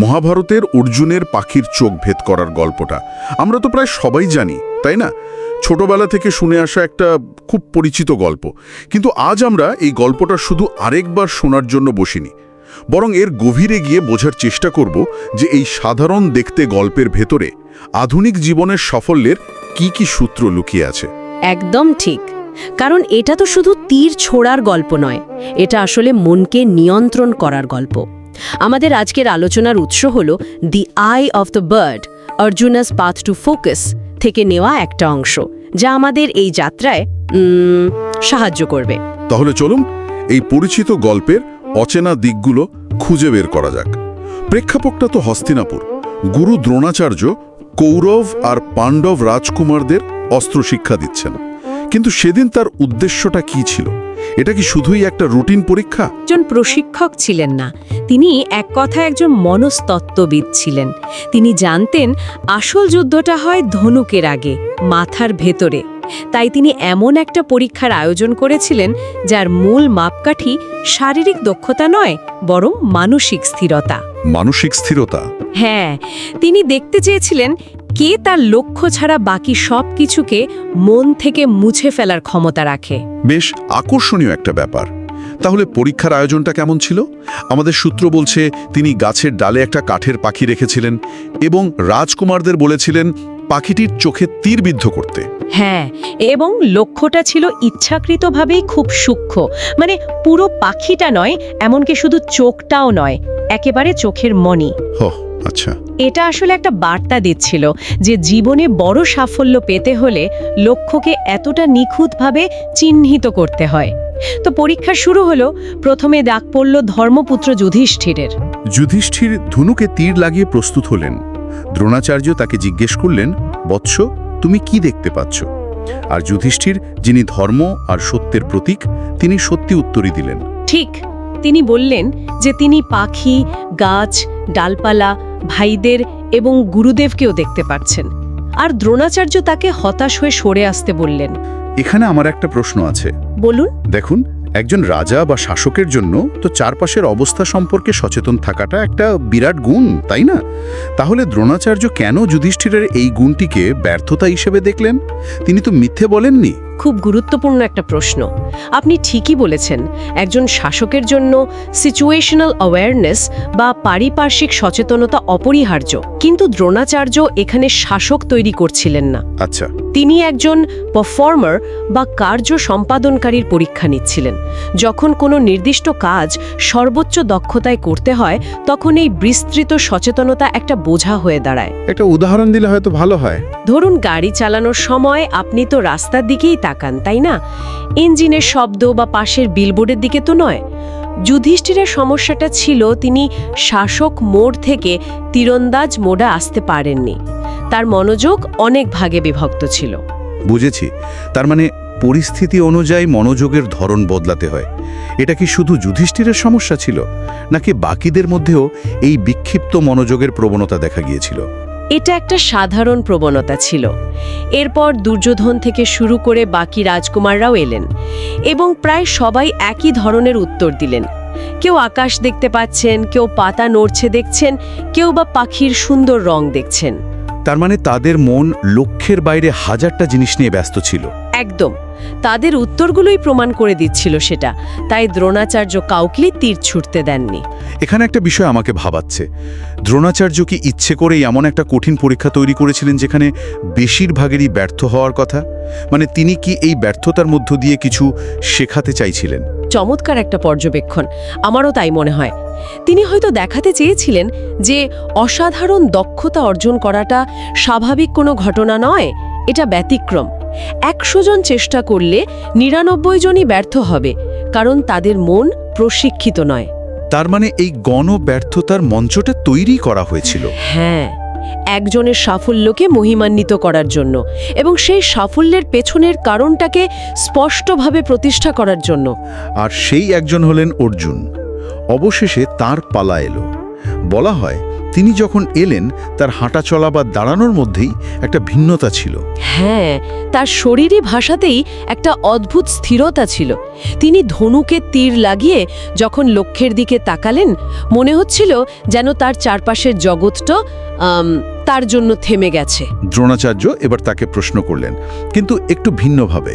মহাভারতের অর্জুনের পাখির চোখ ভেদ করার গল্পটা। আমরা তো প্রায় সবাই জানি, তাই না? ছোটবেলা থেকে শুনে আসা একটা খুব পরিচিত গল্প। কিন্তু আজ আমরা এই গল্পটা শুধু আরেকবার শোনার জন্য বসিনি। বরং এর গভীরে গিয়ে বোঝার চেষ্টা করব যে এই সাধারণ দেখতে গল্পের ভেতরে আধুনিক জীবনের সাফল্যের কি কি সূত্র লুকিয়ে আছে। একদম ঠিক। কারণ এটা তো শুধু তীর ছোড়ার গল্প নয়, এটা আসলে মনকে নিয়ন্ত্রণ করার গল্প। আমাদের আজকের আলোচনার উৎস হল the eye of the bird Arjuna's path to focus থেকে নেওয়া একটা অংশ, যা আমাদের এই যাত্রায় সাহায্য করবে। তাহলে চলুন এই পরিচিত গল্পের অচেনা দিকগুলো খুঁজে বের করা যাক। প্রেক্ষাপটটা তো হস্তিনাপুর। গুরু দ্রোণাচার্য কৌরব আর পাণ্ডব রাজকুমারদের অস্ত্র শিক্ষা দিচ্ছেন। কিন্তু সেদিন তার উদ্দেশ্যটা কি ছিল? এটা কি শুধুই একটা রুটিন পরীক্ষা? একজন প্রশিক্ষক ছিলেন না। তিনি এক কথা একজন মনস্তত্ত্ববিদ ছিলেন। তিনি জানতেন আসল যুদ্ধটা হয় ধনুকের আগে মাথার ভেতরে। তাই তিনি এমন একটা পরীক্ষার আয়োজন করেছিলেন যার মূল মাপকাঠি শারীরিক দক্ষতা নয় বরং মানসিক স্থিরতা। মানসিক স্থিরতা? হ্যাঁ তিনি দেখতে চেয়েছিলেন কে তার লক্ষ্য ছাড়া বাকি সব কিছুকে মন থেকে মুছে ফেলার ক্ষমতা রাখে? বেশ আকর্ষণীয় একটা ব্যাপার। তাহলে পরীক্ষার আয়োজনটা কেমন ছিল? আমাদের সূত্র বলছে তিনি গাছের ডালে একটা কাঠের পাখি রেখেছিলেন এবং রাজকুমারদের বলেছিলেন পাখিটির চোখে তীরবিদ্ধ করতে। হ্যাঁ এবং লক্ষ্যটা ছিল ইচ্ছাকৃতভাবেই খুব সূক্ষ্ম। মানে পুরো পাখিটা নয় এমনকি শুধু চোখটাও নয় একেবারে চোখের মনি হ আচ্ছা। এটা আসলে একটা বার্তা দিচ্ছিল যে জীবনে বড় সাফল্য পেতে হলে লক্ষ্যকে এতটা নিখুঁতভাবে চিহ্নিত করতে হয়। তো পরীক্ষা শুরু হলো প্রথমে ডাক পড়ল ধর্মপুত্র যুধিষ্ঠিরের। যুধিষ্ঠির ধনুকে তীর লাগিয়ে প্রস্তুত হলেন। দ্রোণাচার্য তাকে জিজ্ঞেস করলেন বৎস তুমি কি দেখতে পাচ্ছ? আর যুধিষ্ঠির যিনি ধর্ম আর সত্যের প্রতীক তিনি সত্যি উত্তরই দিলেন। ঠিক তিনি বললেন যে তিনি পাখি গাছ ডালপালা ভাইদের এবং গুরুদেবকেও দেখতে পাচ্ছেন। আর দ্রোণাচার্য তাকে হতাশ হয়ে সরে আসতে বললেন। এখানে আমার একটা প্রশ্ন আছে। বলুন। দেখুন একজন রাজা বা শাসকের জন্য তো চারপাশের অবস্থা সম্পর্কে সচেতন থাকাটা একটা বিরাট গুণ তাই না? তাহলে দ্রোণাচার্য কেন যুধিষ্ঠিরের এই গুণটিকে ব্যর্থতা হিসেবে দেখলেন? তিনি তো মিথ্যে বলেননি। খুব গুরুত্বপূর্ণ একটা প্রশ্ন। আপনি ঠিকই বলেছেন একজন শাসকের জন্য সিচুয়েশনাল অ্যাওয়ারনেস বা পারিপার্শ্বিক সচেতনতা অপরিহার্য। কিন্তু দ্রোণাচার্য এখানে শাসক তৈরি করছিলেন না। আচ্ছা। তিনি একজন পারফর্মার বা কার্য সম্পাদনকারীর পরীক্ষা নিচ্ছিলেন। যখন কোনো নির্দিষ্ট কাজ সর্বোচ্চ দক্ষতায় করতে হয় তখন এই বিস্তৃত সচেতনতা একটা বোঝা হয়ে দাঁড়ায়। একটা উদাহরণ দিলে হয়তো ভালো হয়। ধরুন গাড়ি চালানোর সময় আপনি তো রাস্তার দিকেই তাকান, তাই না? ইঞ্জিনের শব্দ বা পাশের বিলবোর্ডের দিকে তো নয়। যুধিষ্ঠিরের সমস্যাটা ছিল তিনি শাসক মোড় থেকে তীরন্দাজ মোড়ে আসতে পারেননি। তার মনোযোগ অনেক ভাগে বিভক্ত ছিল। বুঝেছি। তার মানে পরিস্থিতি অনুযায়ী মনোযোগের ধরন বদলাতে হয়। এটা কি শুধু যুধিষ্ঠিরের সমস্যা ছিল, নাকি বাকিদের মধ্যেও এই বিক্ষিপ্ত মনোযোগের প্রবণতা দেখা গিয়েছিল? এটা একটা সাধারণ প্রবণতা ছিল। এরপর দুর্যোধন থেকে শুরু করে বাকি রাজকুমাররাও এলেন এবং প্রায় সবাই একই ধরনের উত্তর দিলেন। কেউ আকাশ দেখতে পাচ্ছেন কেউ পাতা নড়ছে দেখছেন কেউ বা পাখির সুন্দর রং দেখছেন। তার মানে তাদের মন লক্ষ্যের বাইরে হাজারটা জিনিস নিয়ে ব্যস্ত ছিল। একদম। তাদের উত্তরগুলোই প্রমাণ করে দিচ্ছিল সেটা। তাই দ্রোণাচার্য কাউকেই তীর ছুটতে দেননি। এখানে একটা বিষয় আমাকে ভাবাচ্ছে। দ্রোণাচার্য কি ইচ্ছে করেই এমন একটা কঠিন পরীক্ষা তৈরি করেছিলেন যেখানে বেশিরভাগেরই ব্যর্থ হওয়ার কথা? মানে তিনি কি এই ব্যর্থতার মধ্য দিয়ে কিছু শেখাতে চাইছিলেন? চমৎকার একটা পর্যবেক্ষণ। আমারও তাই মনে হয়। তিনি হয়তো দেখাতে চেয়েছিলেন যে অসাধারণ দক্ষতা অর্জন করাটা স্বাভাবিক কোনো ঘটনা নয় এটা ব্যতিক্রম। একশো জন চেষ্টা করলে নিরানব্বই জনই ব্যর্থ হবে কারণ তাদের মন প্রশিক্ষিত নয়। তার মানে এই গণ ব্যর্থতার মঞ্চটা তৈরি করা হয়েছিল। হ্যাঁ একজনের সাফল্যকে মহিমান্বিত করার জন্য এবং সেই সাফল্যের পেছনের কারণটাকে স্পষ্টভাবে প্রতিষ্ঠা করার জন্য। আর সেই একজন হলেন অর্জুন। অবশেষে তার পালা এলো। বলা হয় তিনি যখন এলেন তার হাঁটা চলা বা দাঁড়ানোর মধ্যেই একটা ভিন্নতা ছিল। হ্যাঁ তার শরীরী ভাষাতেই একটা অদ্ভুত স্থিরতা ছিল। তিনি ধনুকে তীর লাগিয়ে যখন লক্ষ্যের দিকে তাকালেন মনে হচ্ছিল যেন তার চারপাশের জগৎটা তার জন্য থেমে গেছে। দ্রোণাচার্য এবার তাকে প্রশ্ন করলেন কিন্তু একটু ভিন্নভাবে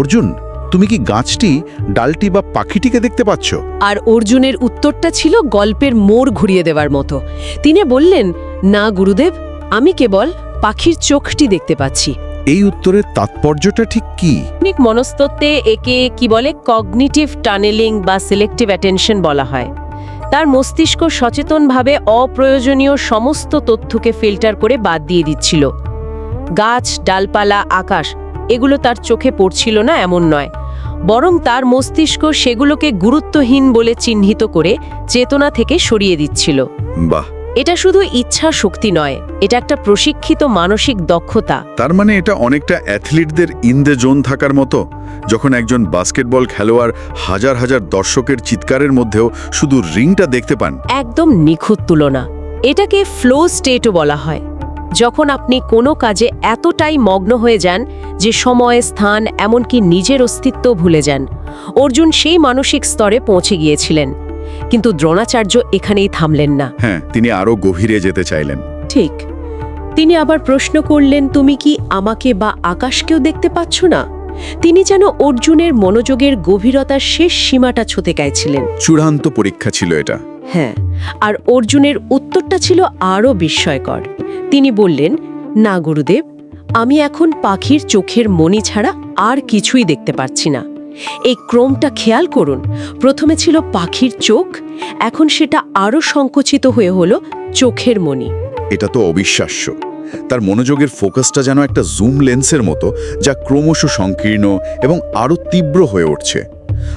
অর্জুন তুমি কি গাছটি ডালটি বা পাখিটিকে দেখতে পাচ্ছ? আর অর্জুনের উত্তরটা ছিল গল্পের মোড় ঘুরিয়ে দেওয়ার মতো। তিনি বললেন না গুরুদেব আমি কেবল পাখির চোখটি দেখতে পাচ্ছি। এই উত্তরের তাৎপর্যটা ঠিক কি? আধুনিক মনস্তত্ত্বে একে কি বলে কগনিটিভ টানেলিং বা সিলেক্টিভ অ্যাটেনশন বলা হয়। তার মস্তিষ্ক সচেতনভাবে অপ্রয়োজনীয় সমস্ত তথ্যকে ফিল্টার করে বাদ দিয়ে দিচ্ছিল। গাছ ডালপালা আকাশ এগুলো তার চোখে পড়ছিল না এমন নয়। বরং তার মস্তিষ্ক সেগুলোকে গুরুত্বহীন বলে চিহ্নিত করে চেতনা থেকে সরিয়ে দিচ্ছিল। বাহ। এটা শুধু ইচ্ছা শক্তি নয় এটা একটা প্রশিক্ষিত মানসিক দক্ষতা। তার মানে এটা অনেকটা অ্যাথলিটদের ইন দ্য জোন থাকার মতো যখন একজন বাস্কেটবল খেলোয়াড় হাজার হাজার দর্শকের চিৎকারের মধ্যেও শুধু রিংটা দেখতে পান। একদম নিখুঁত তুলনা। এটাকে ফ্লো স্টেটও বলা হয়। যখন আপনি কোনো কাজে এতটাই মগ্ন হয়ে যান যে সময় স্থান এমনকি নিজের অস্তিত্ব ভুলে যান অর্জুন সেই মানসিক স্তরে পৌঁছে গিয়েছিলেন। কিন্তু দ্রোণাচার্য এখানেই থামলেন না। হ্যাঁ তিনি আরও গভীরে যেতে চাইলেন। ঠিক। তিনি আবার প্রশ্ন করলেন তুমি কি আমাকে বা আকাশকেও দেখতে পাচ্ছ না? তিনি যেন অর্জুনের মনোযোগের গভীরতার শেষ সীমাটা ছুতে গাইছিলেন চূড়ান্ত পরীক্ষা ছিল এটা। হ্যাঁ আর অর্জুনের উত্তরটা ছিল আরও বিস্ময়কর। তিনি বললেন, না, গুরুদেব, আমি এখন পাখির চোখের মণি ছাড়া আর কিছুই দেখতে পাচ্ছি না। এই ক্রমটা খেয়াল করুন, প্রথমে ছিল পাখির চোখ, এখন সেটা আরও সংকুচিত হয়ে হলো চোখের মণি। এটা তো অবিশ্বাস্য। তার মনোযোগের ফোকাসটা যেন একটা জুম লেন্সের মতো, যা ক্রমশ সংকীর্ণ এবং আরও তীব্র হয়ে উঠছে।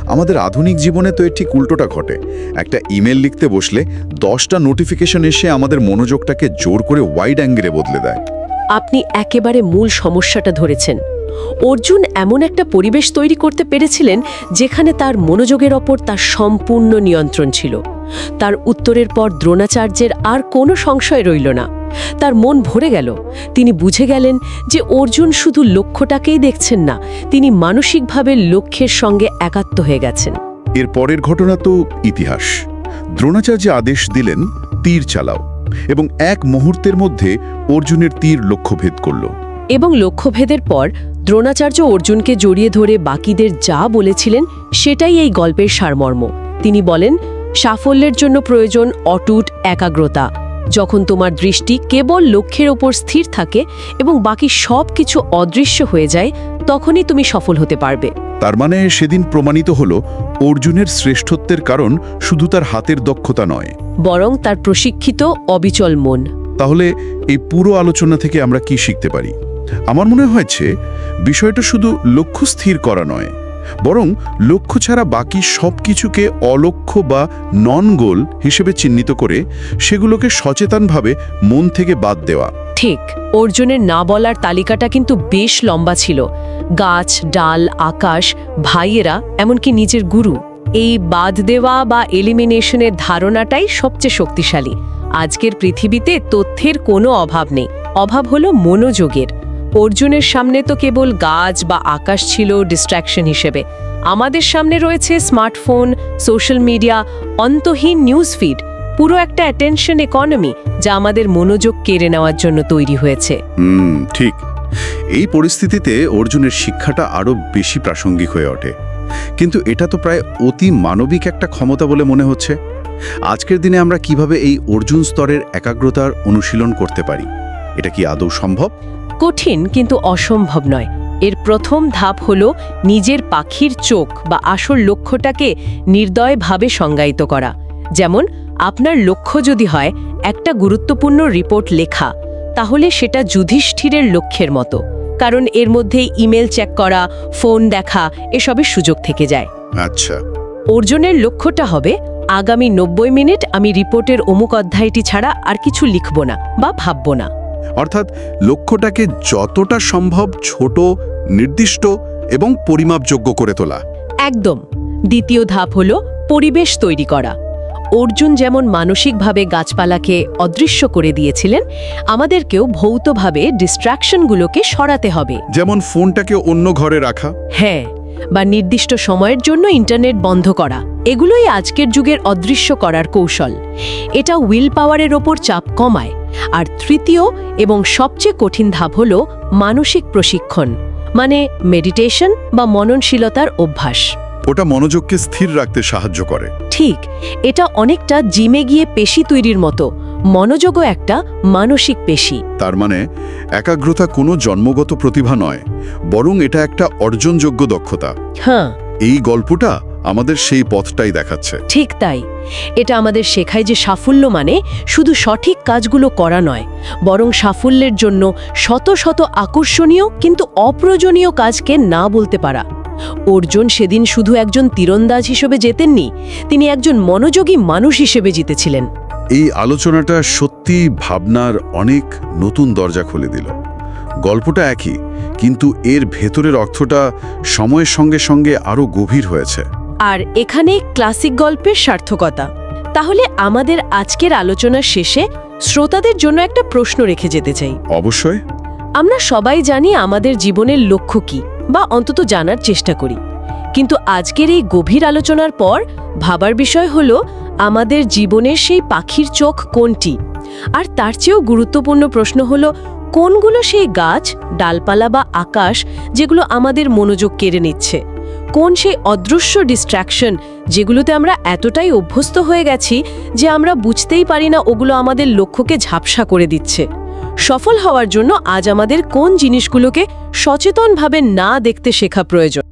আমাদের আধুনিক জীবনে তো এর ঠিক উল্টোটা ঘটে। একটা ইমেল লিখতে বসলে দশটা নোটিফিকেশন এসে আমাদের মনোযোগটাকে জোর করে ওয়াইড অ্যাঙ্গেলে বদলে দেয়। আপনি একেবারে মূল সমস্যাটা ধরেছেন। অর্জুন এমন একটা পরিবেশ তৈরি করতে পেরেছিলেন যেখানে তার মনোযোগের ওপর তার সম্পূর্ণ নিয়ন্ত্রণ ছিল। তার উত্তরের পর দ্রোণাচার্যের আর কোনো সংশয় রইল না। তার মন ভরে গেল। তিনি বুঝে গেলেন যে অর্জুন শুধু লক্ষ্যটাকেই দেখছেন না তিনি মানসিকভাবে লক্ষ্যের সঙ্গে একাত্ম হয়ে গেছেন। এর পরের ঘটনা তো ইতিহাস। দ্রোণাচার্য আদেশ দিলেন তীর চালাও এবং এক মুহূর্তের মধ্যে অর্জুনের তীর লক্ষ্যভেদ করল। এবং লক্ষ্যভেদের পর দ্রোণাচার্য অর্জুনকে জড়িয়ে ধরে বাকিদের যা বলেছিলেন সেটাই এই গল্পের সারমর্ম। তিনি বলেন সাফল্যের জন্য প্রয়োজন অটুট একাগ্রতা। যখন তোমার দৃষ্টি কেবল লক্ষ্যের ওপর স্থির থাকে এবং বাকি সব কিছু অদৃশ্য হয়ে যায় তখনই তুমি সফল হতে পারবে। তার মানে সেদিন প্রমাণিত হল অর্জুনের শ্রেষ্ঠত্বের কারণ শুধু তার হাতের দক্ষতা নয়। বরং তার প্রশিক্ষিত অবিচল মন। তাহলে এই পুরো আলোচনা থেকে আমরা কি শিখতে পারি? আমার মনে হয়েছে বিষয়টা শুধু লক্ষ্য স্থির করা নয় বরং লক্ষ্য ছাড়া বাকি সব কিছুকে অলক্ষ্য বা নন গোল হিসেবে চিহ্নিত করে সেগুলোকে সচেতনভাবে মন থেকে বাদ দেওয়া। ঠিক, অর্জুনের না বলার তালিকাটা কিন্তু বেশ লম্বা ছিল। গাছ, ডাল, আকাশ, ভাইয়েরা, এমনকি নিজের গুরু। এই বাদ দেওয়া বা এলিমিনেশনের ধারণাটাই সবচেয়ে শক্তিশালী। আজকের পৃথিবীতে তথ্যের কোনো অভাব নেই। অভাব হলো মনোযোগের। অর্জুনের সামনে তো কেবল গাছ বা আকাশ ছিল ডিস্ট্র্যাকশন হিসেবে। আমাদের সামনে রয়েছে স্মার্টফোন সোশ্যাল মিডিয়া অন্তহীন নিউজ ফিড পুরো একটা অ্যাটেনশন ইকোনমি যা আমাদের মনোযোগ কেড়ে নেওয়ার জন্য তৈরি হয়েছে। হুম, ঠিক। এই পরিস্থিতিতে অর্জুনের শিক্ষাটা আরও বেশি প্রাসঙ্গিক হয়ে ওঠে। কিন্তু এটা তো প্রায় অতি মানবিক একটা ক্ষমতা বলে মনে হচ্ছে। আজকের দিনে আমরা কীভাবে এই অর্জুন স্তরের একাগ্রতার অনুশীলন করতে পারি? এটা কি আদৌ সম্ভব? কঠিন কিন্তু অসম্ভব নয়। এর প্রথম ধাপ হল নিজের পাখির চোখ বা আসল লক্ষ্যটাকে নির্দয়ভাবে সংজ্ঞায়িত করা। যেমন আপনার লক্ষ্য যদি হয় একটা গুরুত্বপূর্ণ রিপোর্ট লেখা তাহলে সেটা যুধিষ্ঠিরের লক্ষ্যের মতো। কারণ এর মধ্যে ইমেল চেক করা ফোন দেখা এসবের সুযোগ থেকে যায়। আচ্ছা। অর্জুনের লক্ষ্যটা হবে আগামী নব্বই মিনিট আমি রিপোর্টের অমুক অধ্যায়টি ছাড়া আর কিছু লিখব না বা ভাবব না। অর্থাৎ লক্ষ্যটাকে যতটা সম্ভব ছোট নির্দিষ্ট এবং পরিমাপযোগ্য করে তোলা। একদম। দ্বিতীয় ধাপ হল পরিবেশ তৈরি করা। অর্জুন যেমন মানসিকভাবে গাছপালাকে অদৃশ্য করে দিয়েছিলেন আমাদেরকেও ভৌতভাবে ডিস্ট্র্যাকশনগুলোকে সরাতে হবে। যেমন ফোনটাকে অন্য ঘরে রাখা। হ্যাঁ বা নির্দিষ্ট সময়ের জন্য ইন্টারনেট বন্ধ করা। এগুলোই আজকের যুগের অদৃশ্য করার কৌশল। এটা উইল পাওয়ারের ওপর চাপ কমায়। আর তৃতীয় এবং সবচেয়ে কঠিন ধাপ হল মানসিক প্রশিক্ষণ মানে মেডিটেশন বা মননশীলতার অভ্যাস। ওটা মনোযোগকে স্থির রাখতে সাহায্য করে। ঠিক এটা অনেকটা জিমে গিয়ে পেশি তৈরির মতো মনোযোগও একটা মানসিক পেশি। তার মানে একাগ্রতা কোনো জন্মগত প্রতিভা নয় বরং এটা একটা অর্জনযোগ্য দক্ষতা। হ্যাঁ। এই গল্পটা আমাদের সেই পথটাই দেখাচ্ছে। ঠিক তাই। এটা আমাদের শেখায় যে সাফল্য মানে শুধু সঠিক কাজগুলো করা নয় বরং সাফল্যের জন্য শত শত আকর্ষণীয় কিন্তু অপ্রয়োজনীয় কাজকে না বলতে পারা। অর্জুন সেদিন শুধু একজন তীরন্দাজ হিসেবে জেতেননি তিনি একজন মনোযোগী মানুষ হিসেবে জিতেছিলেন। এই আলোচনাটা সত্যি ভাবনার অনেক নতুন দরজা খুলে দিল। গল্পটা একই কিন্তু এর ভেতরের অর্থটা সময়ের সঙ্গে সঙ্গে আরও গভীর হয়েছে। আর এখানে ক্লাসিক গল্পের সার্থকতা। তাহলে আমাদের আজকের আলোচনার শেষে শ্রোতাদের জন্য একটা প্রশ্ন রেখে যেতে চাই। অবশ্যই। আমরা সবাই জানি আমাদের জীবনের লক্ষ্য কি বা অন্তত জানার চেষ্টা করি। কিন্তু আজকের এই গভীর আলোচনার পর ভাবার বিষয় হল আমাদের জীবনের সেই পাখির চোখ কোনটি? আর তার চেয়েও গুরুত্বপূর্ণ প্রশ্ন হল কোনগুলো সেই গাছ ডালপালা বা আকাশ যেগুলো আমাদের মনোযোগ কেড়ে নিচ্ছে? কোন সেই অদৃশ্য ডিস্ট্র্যাকশন যেগুলোতে আমরা এতটাই অভ্যস্ত হয়ে গেছি যে আমরা বুঝতেই পারি না ওগুলো আমাদের লক্ষ্যকে ঝাপসা করে দিচ্ছে। সফল হওয়ার জন্য আজ আমাদের কোন জিনিসগুলোকে সচেতনভাবে না দেখতে শেখা প্রয়োজন।